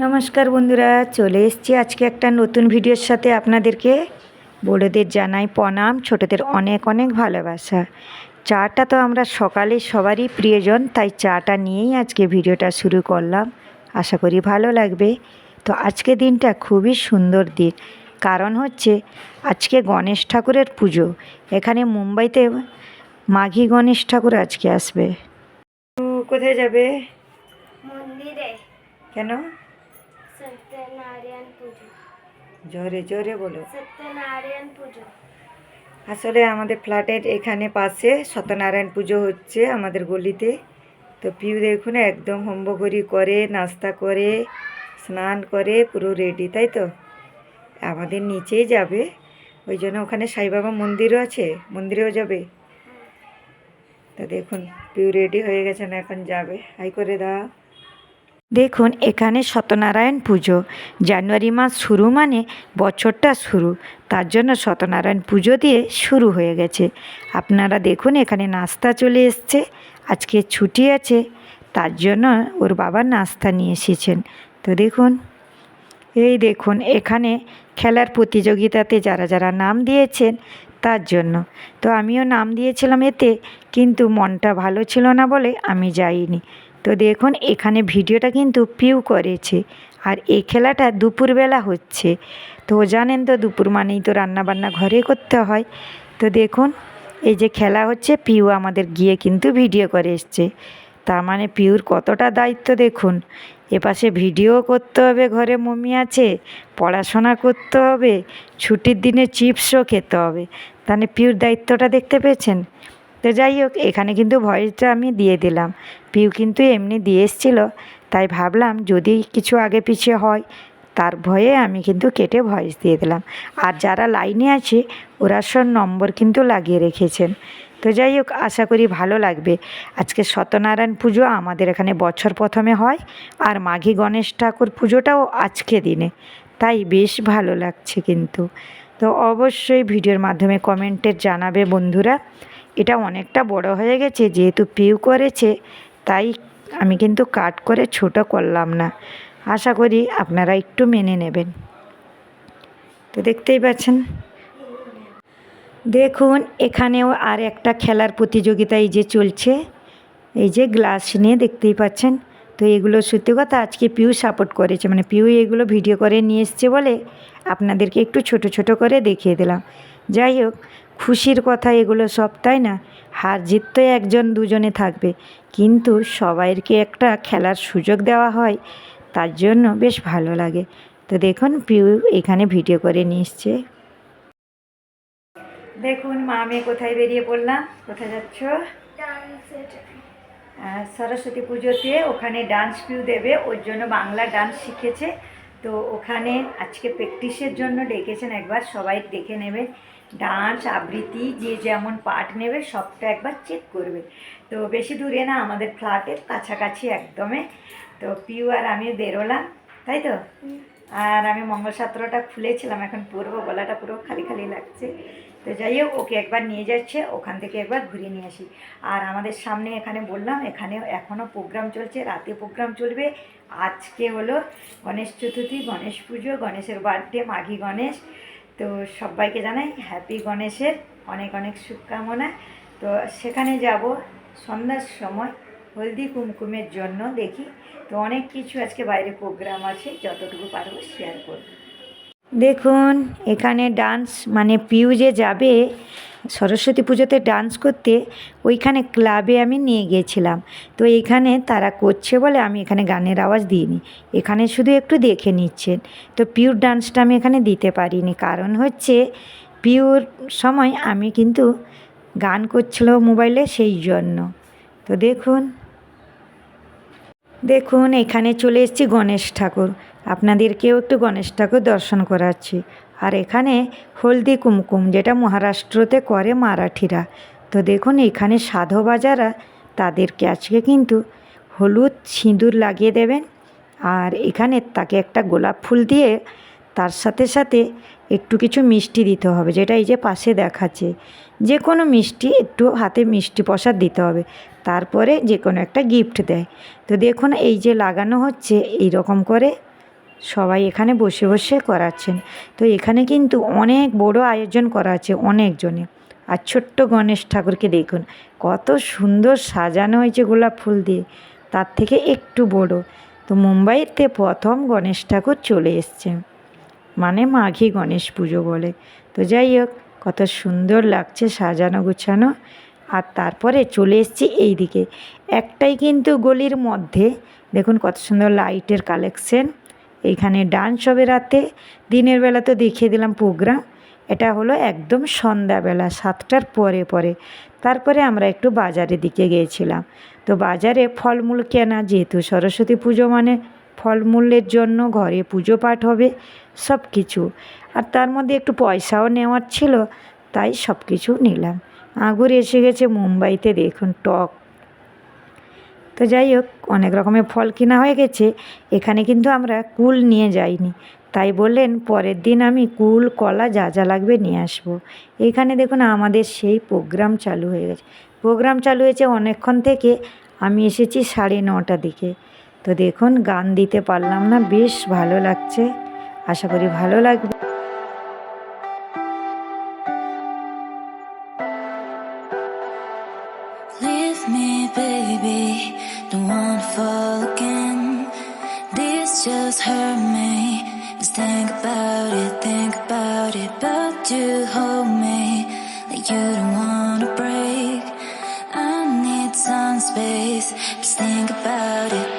নমস্কার বন্ধুরা চলে এসেছি আজকে একটা নতুন ভিডিওর সাথে আপনাদেরকে। বড়োদের জানাই প্রণাম ছোটদের অনেক অনেক ভালোবাসা। চাটা তো আমরা সকালে সবারই প্রিয়জন তাই চাটা নিয়েই আজকে ভিডিওটা শুরু করলাম। আশা করি ভালো লাগবে। তো আজকে দিনটা খুবই সুন্দর দিন। কারণ হচ্ছে আজকে গণেশ ঠাকুরের পুজো। এখানে মুম্বাইতে মাঘী গণেশ ঠাকুর আজকে আসবে। কোথায় যাবে? মন্দিরে। কেন? সত্যনারায়ণ পুজো জোরে জোরে বলো সত্যনারায়ণ পুজো আসলে আমাদের ফ্ল্যাটের এখানে পাশে সত্যনারায়ণ পুজো হচ্ছে আমাদের গলিতে। তো পিউ দেখুন একদম হোমবগরি করে নাস্তা করে স্নান করে পুরো রেডি তাই তো? আমাদের নিচেই যাবে। ওই জন্য ওখানে সাইবাবা মন্দিরও আছে মন্দিরেও যাবে। তো দেখুন পিউ রেডি হয়ে গেছেন এখন যাবে। হাই করে দাও। দেখুন, এখানে সত্যনারায়ণ পুজো। জানুয়ারি মাস শুরু মানে বছরটা শুরু। তার জন্য সত্যনারায়ণ পুজো দিয়ে শুরু হয়ে গেছে। আপনারা দেখুন, এখানে নাস্তা চলে এসছে। আজকে ছুটি আছে। তার জন্য ওর বাবা নাস্তা নিয়ে এসেছেন। তো দেখুন, এই দেখুন, এখানে খেলার প্রতিযোগিতাতে যারা যারা নাম দিয়েছেন, তার জন্য। তো আমিও নাম দিয়েছিলাম এতে, কিন্তু মনটা ভালো ছিল না বলে আমি যাইনি। তো দেখুন, এখানে ভিডিওটা কিন্তু পিউ করেছে। আর এই খেলাটা দুপুরবেলা হচ্ছে। তো জানেন তো দুপুর মানেই তো রান্নাবান্না ঘরে করতে হয়। তো দেখুন, এই যে খেলা হচ্ছে, পিউ আমাদের গিয়ে কিন্তু ভিডিও করে এসছে। তার মানে পিউর কতটা দায়িত্ব দেখুন। এপাশে ভিডিও করতে হবে, ঘরে মমি আছে, পড়াশোনা করতে হবে, ছুটির দিনে চিপসও খেতে হবে। তাহলে পিউর দায়িত্বটা দেখতে পেয়েছেন? তো যাই হোক, এখানে কিন্তু ভয়েসটা আমি দিয়ে দিলাম। পিউ কিন্তু এমনি দিয়ে এসছিল, তাই ভাবলাম যদি কিছু আগে পিছিয়ে হয়, তার ভয়ে আমি কিন্তু কেটে ভয়েস দিয়ে দিলাম। আর যারা লাইনে আছে, ওরা সব নম্বর কিন্তু লাগিয়ে রেখেছেন। তো যাই হোক, আশা করি ভালো লাগবে। আজকে সত্যনারায়ণ পুজো আমাদের এখানে বছর প্রথমে হয়, আর মাঘী গণেশ ঠাকুর পুজোটাও আজকে দিনে। তাই বেশ ভালো লাগছে কিন্তু। তো অবশ্যই ভিডিওর মাধ্যমে কমেন্টে জানাবে বন্ধুরা। এটা অনেকটা বড় হয়ে গেছে, যেহেতু পিউ করেছে, তাই আমি কিন্তু কাট করে ছোট করলাম না। আশা করি আপনারা একটু মেনে নেবেন। তো দেখতেই পাচ্ছেন। দেখুন, এখানেও আর একটা খেলার প্রতিযোগিতা এই যে চলছে, এই যে গ্লাস নিয়ে দেখতেই পাচ্ছেন। তো এগুলো সত্যি কথা আজকে পিউ সাপোর্ট করেছে মানে পিউ এগুলো ভিডিও করে নিয়ে এসছে বলে আপনাদেরকে একটু ছোট ছোট করে দেখিয়ে দিলাম। যাই হোক, খুশির কথা এগুলো সব, তাই না? হার জিত তো একজন দুজনে থাকবে। কিন্তু সবাইকে একটা খেলার সুযোগ দেওয়া হয়, তার জন্য বেশ ভালো লাগে। তো দেখুন পিউ এখানে ভিডিও করে এসছে। দেখুন, মা মেয়ে কোথায় বেরিয়ে পড়লাম? কোথায় যাচ্ছ? সরস্বতী পুজোতে ওখানে ডান্স পিউ দেবে, ওর জন্য বাংলা ডান্স শিখেছে। তো ওখানে আজকে প্র্যাকটিসের জন্য ডেকেছেন একবার সবাই দেখে নেবে। ডান্স আবৃত্তি যে যেমন পাঠ নেবে সবটা একবার চেক করবে। তো বেশি দূরে না আমাদের ফ্ল্যাটের কাছাকাছি একদমে। তো পিউ আর আমি বেরোলাম তাই তো? আর আমি মঙ্গলসাত্রটা খুলেছিলাম এখন পরবো গলাটা পুরো খালি খালি লাগছে। তো যাই হোক, ওকে একবার নিয়ে যাচ্ছে, ওখান থেকে একবার ঘুরিয়ে নিয়ে আসি। আর আমাদের সামনে এখানে বললাম এখানে এখনও প্রোগ্রাম চলছে, রাতে প্রোগ্রাম চলবে। আজকে হলো গণেশ চতুর্থী, গণেশ পুজো, গণেশের বার্থডে মাঘী গণেশ। তো সবাইকে জানাই হ্যাপি গণেশের অনেক অনেক শুভকামনা। তো সেখানে যাব, সন্ধ্যার সময় হলদি কুমকুমের জন্য দেখি। তো অনেক কিছু আজকে বাইরে প্রোগ্রাম আছে, যতটুকু পারব শেয়ার করব। দেখুন, এখানে ডান্স মানে পিউ যে যাবে, সরস্বতী পুজোতে ডান্স করতে, ওইখানে ক্লাবে আমি নিয়ে গিয়েছিলাম। তো এইখানে তারা করছে বলে আমি এখানে গানের আওয়াজ দিইনি। এখানে শুধু একটু দেখে নিচ্ছেন। তো পিউর ডান্সটা আমি এখানে দিতে পারিনি। কারণ হচ্ছে পিউর সময় আমি কিন্তু গান করছিল মোবাইলে সেই জন্য। তো দেখুন দেখুন, এখানে চলে এসেছি গণেশ ঠাকুর। আপনাদেরকেও একটু গণেশ ঠাকুর দর্শন করাচ্ছি। আর এখানে হলদি কুমকুম, যেটা মহারাষ্ট্রতে করে মারাঠিরা। তো দেখুন, এখানে সাধবাজারা তাদেরকে আজকে কিন্তু হলুদ সিঁদুর লাগিয়ে দেবেন। আর এখানে তাকে একটা গোলাপ ফুল দিয়ে তার সাথে সাথে একটু কিছু মিষ্টি দিতে হবে, যেটা এই যে পাশে দেখাচ্ছে। যে কোনো মিষ্টি, একটু হাতে মিষ্টি প্রসাদ দিতে হবে। তারপরে যে কোনো একটা গিফট দেয়। তো দেখুন, এই যে লাগানো হচ্ছে এই রকম করে সবাই এখানে বসে বসে করাচ্ছেন। তো এখানে কিন্তু অনেক বড় আয়োজন করা আছে অনেকজনে। আর ছোট্ট গণেশ ঠাকুরকে দেখুন, কত সুন্দর সাজানো হয়েছে গোলাপ ফুল দিয়ে। তার থেকে একটু বড়। তো মুম্বাইতে প্রথম গণেশ ঠাকুর চলে এসছে মানে মাঘী গণেশ পুজো বলে। তো যাই হোক, কত সুন্দর লাগছে সাজানো গুছানো। আর তারপরে চলে এসেছি এই দিকে একটাই কিন্তু গলির মধ্যে। দেখুন কত সুন্দর লাইটের কালেকশন। এইখানে ডান্স হবে রাতে। দিনের বেলা তো দেখিয়ে দিলাম প্রোগ্রাম। এটা হলো একদম সন্ধ্যাবেলা, সাতটার পরে পরে। তারপরে আমরা একটু বাজারের দিকে গিয়েছিলাম। তো বাজারে ফলমূল কেনা, যেহেতু সরস্বতী পুজো মানে ফলমূলের জন্য ঘরে পুজো পাঠ হবে, সব কিছু। আর তার মধ্যে একটু পয়সাও নেওয়ার ছিল, তাই সব কিছু নিলাম। আগুর এসে গেছে মুম্বাইতে, দেখুন টক। তো যাই হোক, অনেক রকমের ফল কেনা হয়ে গেছে, এখানে কিন্তু আমরা কুল নিয়ে যাইনি। তাই বললেন, পরের দিন আমি কুল, কলা যা যা লাগবে নিয়ে আসব। এখানে দেখুন আমাদের সেই প্রোগ্রাম চালু হয়ে গেছে। প্রোগ্রাম চালু হয়েছে অনেকক্ষণ থেকে, আমি এসেছি সাড়ে নটা দিকে। তো দেখুন গান দিতে পারলাম না বেশ ভালো লাগছে আশা করি ভালো লাগবে just hurt me. Just think about it, think about it. But you hold me like you don't wanna break. I need some space. Just think about it,